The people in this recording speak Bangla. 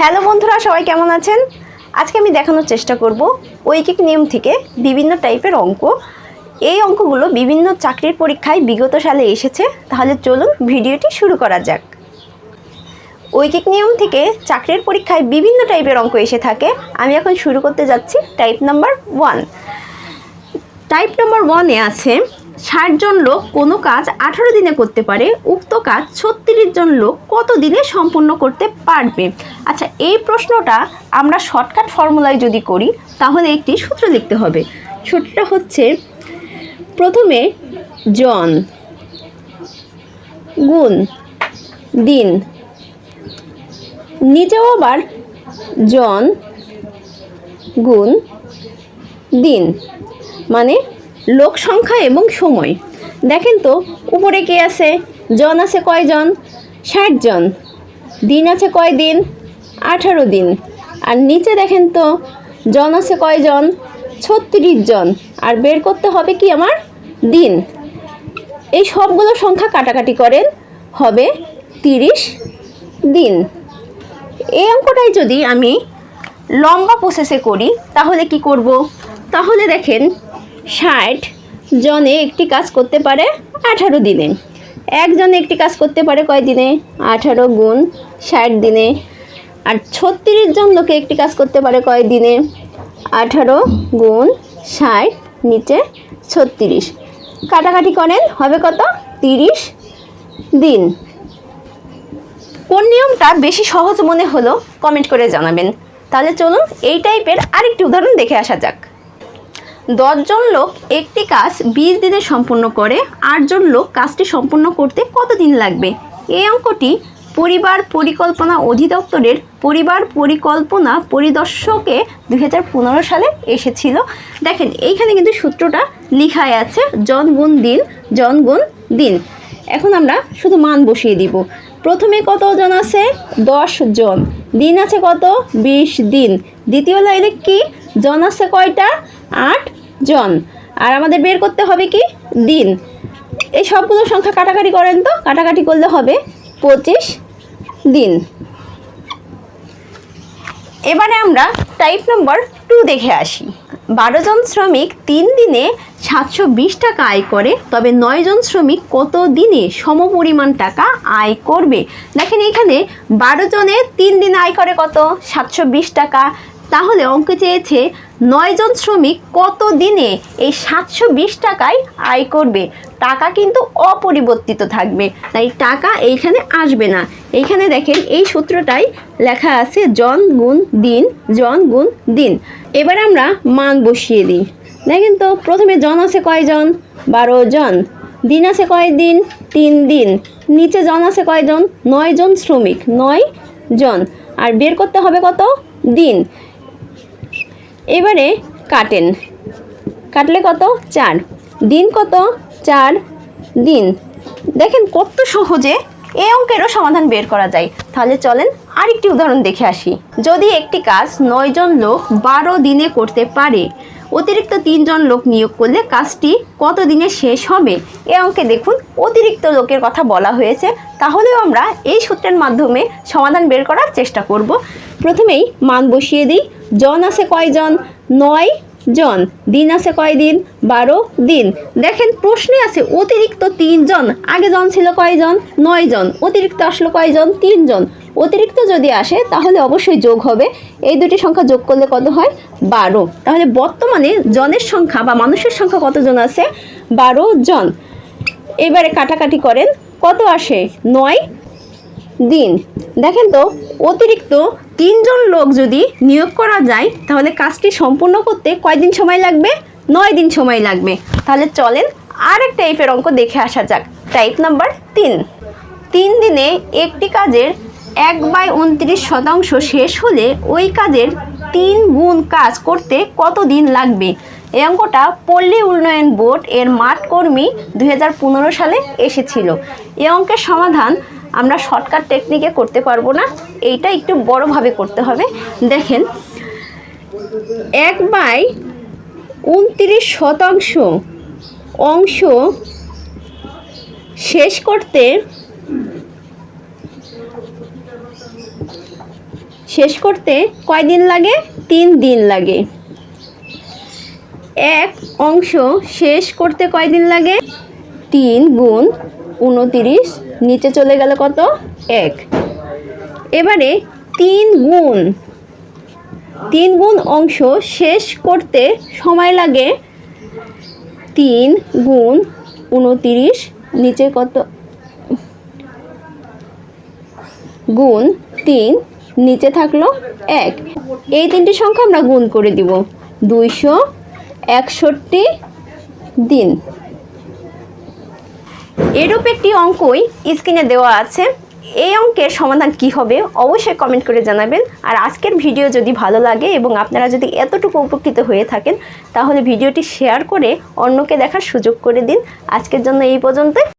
হ্যালো বন্ধুরা, সবাই কেমন আছেন? আজকে আমি দেখানোর চেষ্টা করব ঐকিক নিয়ম থেকে বিভিন্ন টাইপের অঙ্ক। এই অঙ্কগুলো বিভিন্ন চাকরির পরীক্ষায় বিগত সালে এসেছে। তাহলে চলুন ভিডিওটি শুরু করা যাক। ঐকিক নিয়ম থেকে চাকরির পরীক্ষায় বিভিন্ন টাইপের অঙ্ক এসে থাকে। আমি এখন শুরু করতে যাচ্ছি। Type number one type number ওয়ানে আছে ষাট জন লোক কোনো কাজ আঠারো দিনে করতে পারে, উক্ত কাজ ছত্রিশ জন লোক কত দিনে সম্পূর্ণ করতে পারবে? আচ্ছা এই প্রশ্নটা আমরা শর্টকাট ফর্মুলায় যদি করি, তাহলে একটি সূত্র লিখতে হবে। সূত্রটা হচ্ছে, প্রথমে জন, গুণ, দিন। নিচেও আবার জন, গুণ, দিন। মানে লোক সংখ্যা এবং সময়। দেখেন তো, উপরে কে আছে? জন আছে কয়জন ষাট জন। দিন আছে কয় দিন? আঠারো দিন। আর নিচে দেখেন তো, জন আছে কয়জন ছত্রিশ জন। আর বের করতে হবে কি আমার? দিন। এই সবগুলো সংখ্যা কাটাকাটি করেন, হবে তিরিশ দিন। এই অঙ্কটাই যদি আমি লম্বা প্রসেসে করি, তাহলে কি করব? তাহলে দেখেন ষাট জনে একটি কাজ করতে পারে আঠারো দিনে। একজনে একটি কাজ করতে পারে কয় দিনে? আঠারো গুণ ষাট দিনে। আর ছত্রিশ জন লোকে একটি কাজ করতে পারে কয় দিনে? আঠারো গুণ ষাট নিচে ছত্রিশ। কাটাকাটি করেন, হবে কত? তিরিশ দিন। কোন নিয়মটা বেশি সহজ মনে হলো কমেন্ট করে জানাবেন। তাহলে চলুন এই টাইপের আরেকটি উদাহরণ দেখে আসা যাক। দশজন লোক একটি কাজ বিশ দিনে সম্পূর্ণ করে, আটজন লোক কাজটি সম্পূর্ণ করতে কতদিন লাগবে? এই অঙ্কটি পরিবার পরিকল্পনা অধিদপ্তরের পরিবার পরিকল্পনা পরিদর্শকে দু হাজার পনেরো সালে এসেছিল। দেখেন, এইখানে কিন্তু সূত্রটা লিখাই আছে জনগুণ দিন জনগুণ দিন। এখন আমরা শুধু মান বসিয়ে দিব। প্রথমে কতজন আছে? দশ জন দিন আছে কত? বিশ দিন। দ্বিতীয় লাইনে কি? জন আছে কয়টা? আট। জন। আর আমাদের বের করতে হবে কি? দিন। এই সবগুলো সংখ্যা কাটাকাটি করেন তো? কাটাকাটি করলে হবে পঁচিশ দিন। এবারে আমরা টাইপ নম্বর টু দেখে আসি। বারো জন শ্রমিক তিন দিনে সাতশো বিশ টাকা আয় করে, তবে নয় জন শ্রমিক কত দিনে সমপরিমাণ টাকা আয় করবে? দেখেন এখানে বারো জনে তিন দিনে আয় করে কত? সাতশো বিশ টাকা। তাহলে অঙ্ক চেয়েছে নয়জন শ্রমিক কত দিনে এই সাতশো বিশ টাকায় আয় করবে? টাকা কিন্তু অপরিবর্তিত থাকবে। তাই টাকা এইখানে আসবে না। এইখানে দেখেন এই সূত্রটাই লেখা আছে, জন গুণ দিন, জন গুণ দিন। এবার আমরা মান বসিয়ে দিই। দেখেন তো, প্রথমে জন আছে কয়জন বারো জন। দিন আছে কয় দিন? তিন দিন। নিচে জন আছে কয়জন নয় জন শ্রমিক। নয় জন। আর বের করতে হবে কত? দিন। এবারে কাটেন। কাটলে কত? চার। দিন কত? চার দিন। দেখেন কত সহজে এ অঙ্কেরও সমাধান বের করা যায়। তাহলে চলেন আরেকটি উদাহরণ দেখে আসি। যদি একটি কাজ নয়জন লোক বারো দিনে করতে পারে, অতিরিক্ত তিনজন লোক নিয়োগ করলে কাজটি কত দিনে শেষ হবে? এ অঙ্কে দেখুন অতিরিক্ত লোকের কথা বলা হয়েছে। তাহলেও আমরা এই সূত্রের মাধ্যমে সমাধান বের করার চেষ্টা করব। প্রথমেই মান বসিয়ে দিই। জন আছে কয়জন নয় জন। দিন আছে কয় দিন? বারো দিন। দেখেন, প্রশ্নে আছে অতিরিক্ত তিনজন আগে জন ছিল কয়জন নয় জন। অতিরিক্ত আসলো কয়জন তিনজন অতিরিক্ত যদি আসে, তাহলে অবশ্যই যোগ হবে। এই দুটি সংখ্যা যোগ করলে কত হয়? বারো। তাহলে বর্তমানে জনের সংখ্যা বা মানুষের সংখ্যা কতজন আছে? বারো জন। এবারে কাটাকাটি করেন। কত আসে? নয় দিন। দেখেন তো, অতিরিক্ত তিনজন লোক যদি নিয়োগ করা যায়, তাহলে কাজটি সম্পূর্ণ করতে কয়দিন সময় লাগবে? নয় দিন সময় লাগবে। তাহলে চলেন আর এক টাইপের অঙ্ক দেখে আসা যাক। টাইপ নাম্বার তিন। তিন দিনে একটি কাজের এক বাই উনত্রিশ শতাংশ শেষ হলে ওই কাজের তিন গুণ কাজ করতে কত দিন লাগবে? এই অঙ্কটা পল্লী উন্নয়ন বোর্ড এর মাঠ কর্মী দু হাজার পনেরো সালে এসেছিল। এই অঙ্কের সমাধান আমরা শর্টকাট টেকনিকে করতে পারব না, এইটা একটু বড়োভাবে করতে হবে। দেখেন, এক বাই উনত্রিশ শতাংশ অংশ শেষ করতে শেষ করতে কয় দিন লাগে? তিন দিন লাগে। এক অংশ শেষ করতে কয় দিন লাগে? তিন গুণ উনতিরিশ, নিচে চলে গেল কত? এক। এবারে তিন গুণ তিন গুণ অংশ শেষ করতে সময় লাগে। তিন গুণ উনতিরিশ, নিচে কত? গুণ তিন, নিচে থাকল এক। এই তিনটি সংখ্যা আমরা গুণ করে দিব। দুইশো একষট্টি দিন। এরূপ একটি অঙ্কই স্ক্রিনে দেওয়া আছে। এই অঙ্কের সমাধান কি হবে অবশ্যই কমেন্ট করে জানাবেন। আর আজকের ভিডিও যদি ভালো লাগে এবং আপনারা যদি এতটুকু উপকৃত হয়ে থাকেন, তাহলে ভিডিওটি শেয়ার করে অন্যকে দেখার সুযোগ করে দিন। আজকের জন্য এই পর্যন্ত